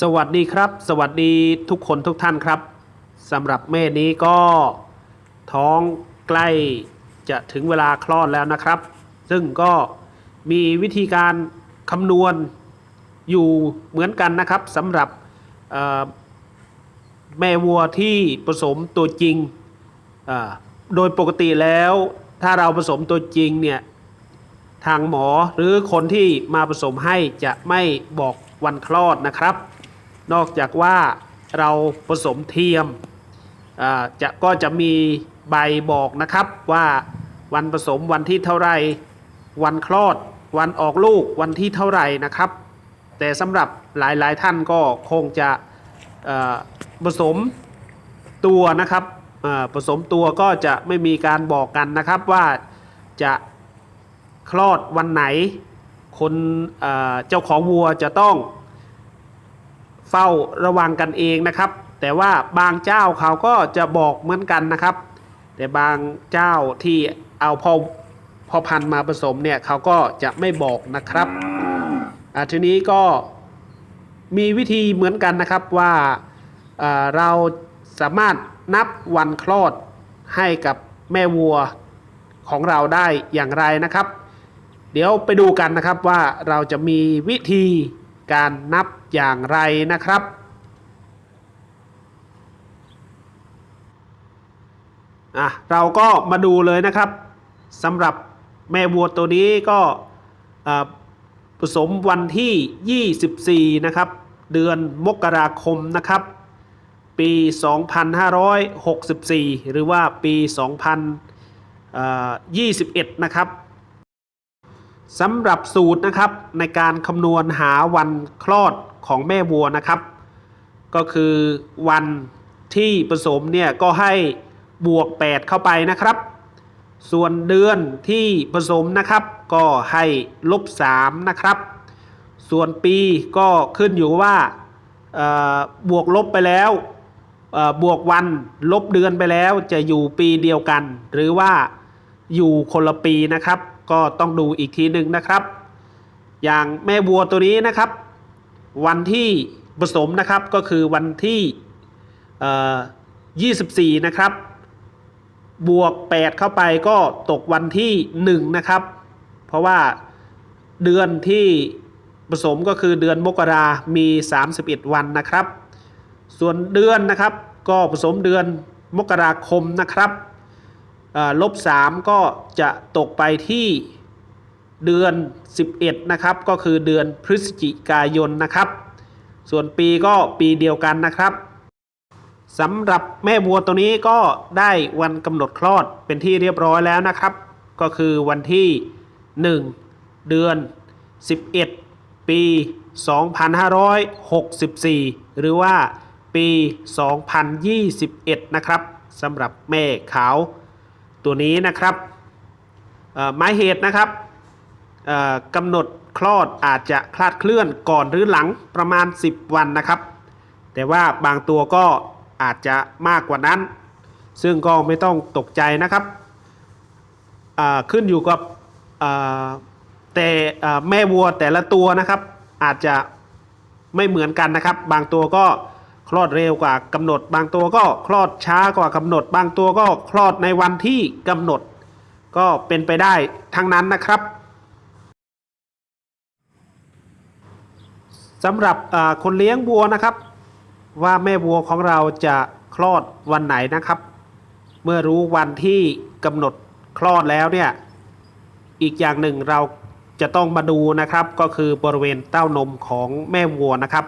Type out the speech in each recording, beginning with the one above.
สวัสดีครับ สวัสดีทุกคนทุกท่านครับสำหรับแม่นี้ก็ท้องใกล้จะถึงเวลาคลอดแล้วนะครับ ซึ่งก็มีวิธีการคำนวณอยู่เหมือนกันนะครับสำหรับแม่วัวที่ผสมตัวจริง โดยปกติแล้วถ้าเราผสมตัวจริงเนี่ยทางหมอหรือคนที่มาผสมให้จะไม่บอก วันคลอดนะครับ นอกจากว่าเราผสมเทียมจะก็จะมีใบบอกนะครับว่าวันผสมวันที่เท่าไรวันคลอด วันออกลูกวันที่เท่าไรนะครับ แต่สำหรับหลายๆท่านก็คงจะผสมตัวนะครับผสมตัวก็จะไม่มีการบอกกันนะครับว่าจะคลอดวันไหน คนเจ้าของวัวจะต้อง เฝ้าระวังกันเองนะครับ แต่ว่าบางเจ้าเขาก็จะบอกเหมือนกันนะครับ แต่บางเจ้าที่เอาพอพอพันมาผสมเนี่ยเขาก็จะไม่บอกนะครับอ่าทีนี้ก็มีวิธีเหมือนกันนะครับว่าเราสามารถนับวันคลอดให้กับแม่วัวของเราได้อย่างไรนะครับ เดี๋ยวไปดูกันนะครับว่าเราจะมีวิธี การนับอย่างไรนะครับ อะ เราก็มาดูเลยนะครับสำหรับแม่วัวตัวนี้ก็ผสมวันที่ 24 นะครับ เดือนมกราคมนะครับ ปี 2564 หรือว่าปี 2021 นะครับ สำหรับสูตรนะครับในการคำนวณหาวันคลอดของแม่วัวนะครับ ก็คือวันที่ผสมเนี่ยก็ให้บวก 8 เข้าไปนะครับ ส่วนเดือนที่ผสมนะครับ ก็ให้ลบ 3 นะครับ ส่วนปีก็ขึ้นอยู่ว่าบวกลบไปแล้วบวกวันลบเดือนไปแล้วจะอยู่ปีเดียวกัน หรือว่าอยู่คนละปีนะครับ ก็ต้องดูอีกทีหนึ่งนะครับ อย่างแม่วัวตัวนี้นะครับ วันที่ผสมนะครับก็คือวันที่ 24 นะครับ บวก 8 เข้าไปก็ตกวันที่ 1 นะครับ เพราะว่าเดือนที่ผสมก็คือเดือนมกรามี 31 วันนะครับ ส่วนเดือนนะครับก็ผสมเดือนมกราคมนะครับ ลบ3ก็จะตกไปที่เดือน 11 นะครับ ก็คือเดือนพฤศจิกายนนะครับ ส่วนปีก็ปีเดียวกันนะครับสำหรับแม่วัวตัวนี้ก็ได้วันกำหนดคลอดเป็นที่เรียบร้อยแล้วนะครับ ก็คือวันที่ 1 เดือน 11 ปี 2564 หรือว่าปี 2021 นะครับสำหรับแม่ขาว ตัวนี้นะครับหมายเหตุนะครับกำหนดคลอดอาจจะคลาดเคลื่อนก่อนหรือหลังประมาณ 10 วันนะครับ แต่ว่าบางตัวก็อาจจะมากกว่านั้น ซึ่งก็ไม่ต้องตกใจนะครับขึ้นอยู่กับแต่แม่วัวแต่ละตัวนะครับ อาจจะไม่เหมือนกันนะครับ บางตัวก็ คลอดเร็วกว่ากำหนด บางตัวก็คลอดช้ากว่ากำหนด บางตัวก็คลอดในวันที่กำหนด ก็เป็นไปได้ทั้งนั้นนะครับสำหรับคนเลี้ยงวัวนะครับ ว่าแม่วัวของเราจะคลอดวันไหนนะครับ เมื่อรู้วันที่กำหนดคลอดแล้วเนี่ยอีกอย่างหนึ่งเราจะต้องมาดูนะครับ ก็คือบริเวณเต้านมของแม่วัวนะครับ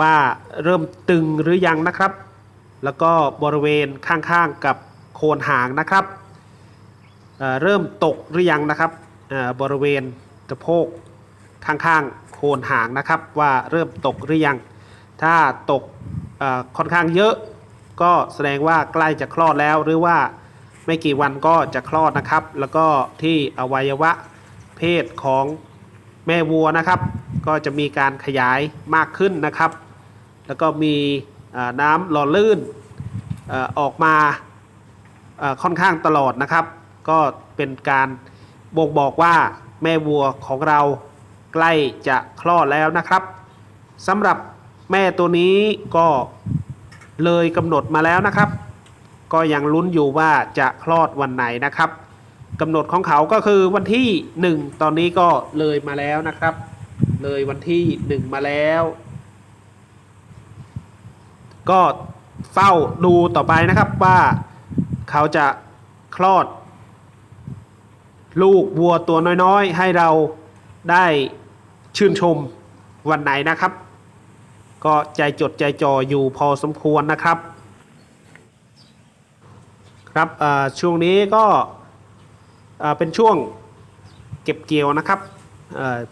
ว่าเริ่มตึงหรือยังนะครับ แล้วก็บริเวณข้างๆกับโคนหางนะครับเเริ่มตกหรือยังนะครับบริเวณสะโพกข้างๆโคนหางนะครับว่าเริ่มตกหรือยัง ถ้าตกค่อนข้างเยอะก็แสดงว่าใกล้จะคลอดแล้วหรือว่าไม่กี่วันก็จะคลอดนะครับ แล้วก็ที่อวัยวะเพศของแม่วัวนะครับ ก็จะมีการขยายมากขึ้นนะครับ แล้วก็มีน้ำหล่อลื่นออกมาค่อนข้างตลอดนะครับ ก็เป็นการบ่งบอกว่าแม่วัวของเราใกล้จะคลอดแล้วนะครับสำหรับแม่ตัวนี้ก็เลยกำหนดมาแล้วนะครับ ก็ยังลุ้นอยู่ว่าจะคลอดวันไหนนะครับกำหนดของเขาก็คือวันที่ 1 ตอนนี้ก็เลยมาแล้วนะครับ เลยวันที่1มาแล้ว ก็เฝ้าดูต่อไปนะครับว่าเขาจะคลอด ลูกวัวตัวน้อยๆ ให้เราได้ชื่นชมวันไหนนะครับ ก็ใจจดใจจ่ออยู่พอสมควรนะครับ ครับช่วงนี้ก็เป็นช่วงเก็บเกี่ยวนะครับ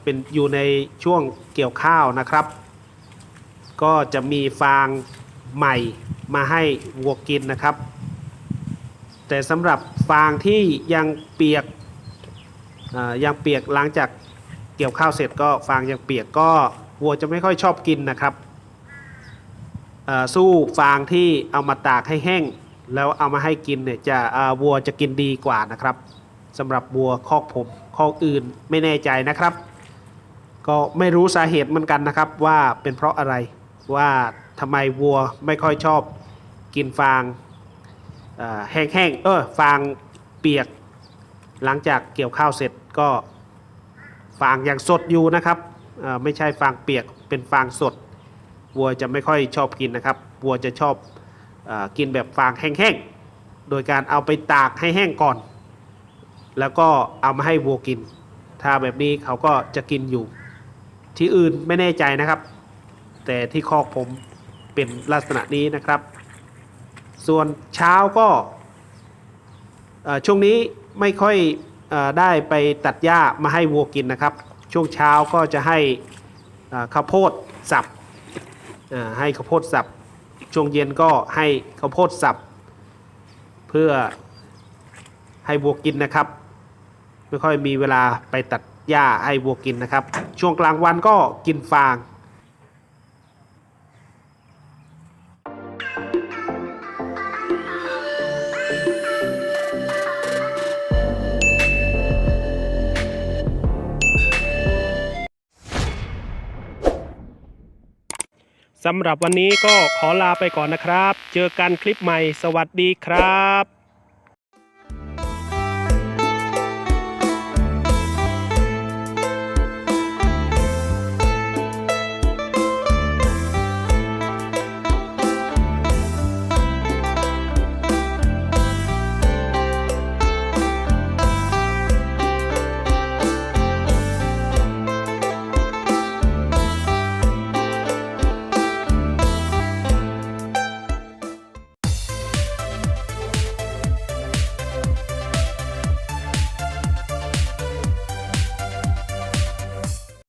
เป็นอยู่ในช่วงเกี่ยวข้าวนะครับ ก็จะมีฟางใหม่มาให้วัวกินนะครับ แต่สำหรับฟางที่ยังเปียกยังเปียกหลังจากเกี่ยวข้าวเสร็จก็ฟางยังเปียกก็วัวจะไม่ค่อยชอบกินนะครับสู้ฟางที่เอามาตากให้แห้ง แล้วเอามาให้กินเนี่ยจะวัวจะกินดีกว่านะครับ สำหรับวัวคอกผมคอกอื่นไม่แน่ใจนะครับ ก็ไม่รู้สาเหตุเหมือนกันนะครับว่าเป็นเพราะอะไรว่าทำไมวัวไม่ค่อยชอบกินฟางแห้งๆเออฟางเปียก หลังจากเกี่ยวข้าวเสร็จก็ฟางอยังสดอยู่นะครับไม่ใช่ฟางเปียกเป็นฟางสด วัวจะไม่ค่อยชอบกินนะครับ วัวจะชอบอกินแบบฟางแห้งๆ โดยการเอาไปตากให้แห้งก่อน แล้วก็เอามาให้วัวกิน ถ้าแบบนี้เขาก็จะกินอยู่ ที่อื่นไม่แน่ใจนะครับ แต่ที่คอกผมเป็นลักษณะนี้นะครับ ส่วนเช้าก็ช่วงนี้ไม่ค่อยอได้ไปตัดหญ้ามาให้วัวกินนะครับ ช่วงเช้าก็จะให้ข้าวโพดสับให้ข้าวโพดสับ ช่วงเย็นก็ให้ข้าวโพดสับ เพื่อให้วัวกินนะครับ ไม่ค่อยมีเวลาไปตัดหญ้าให้วัวกินนะครับ ช่วงกลางวันก็กินฟางสำหรับวันนี้ก็ขอลาไปก่อนนะครับ เจอกันคลิปใหม่ สวัสดีครับ